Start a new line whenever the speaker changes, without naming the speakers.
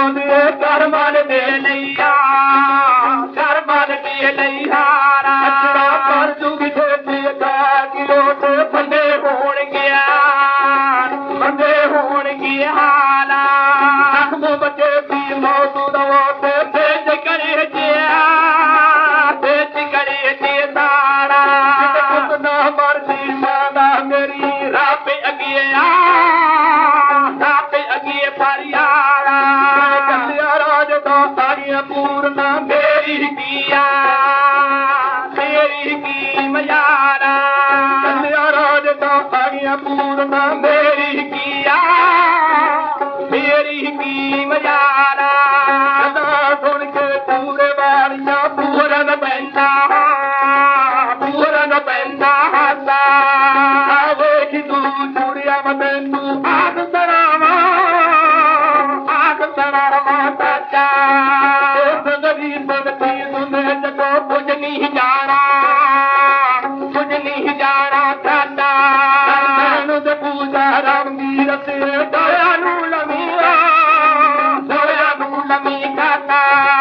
घर जे करोत
भले हुअण गिया भले हुआ
नौजूदु
तेज़ करीदा मयारा
रोज़ तूर तरी
कयाण
पूरे बारिया पूरन
पेंना
तूं सुण
amar.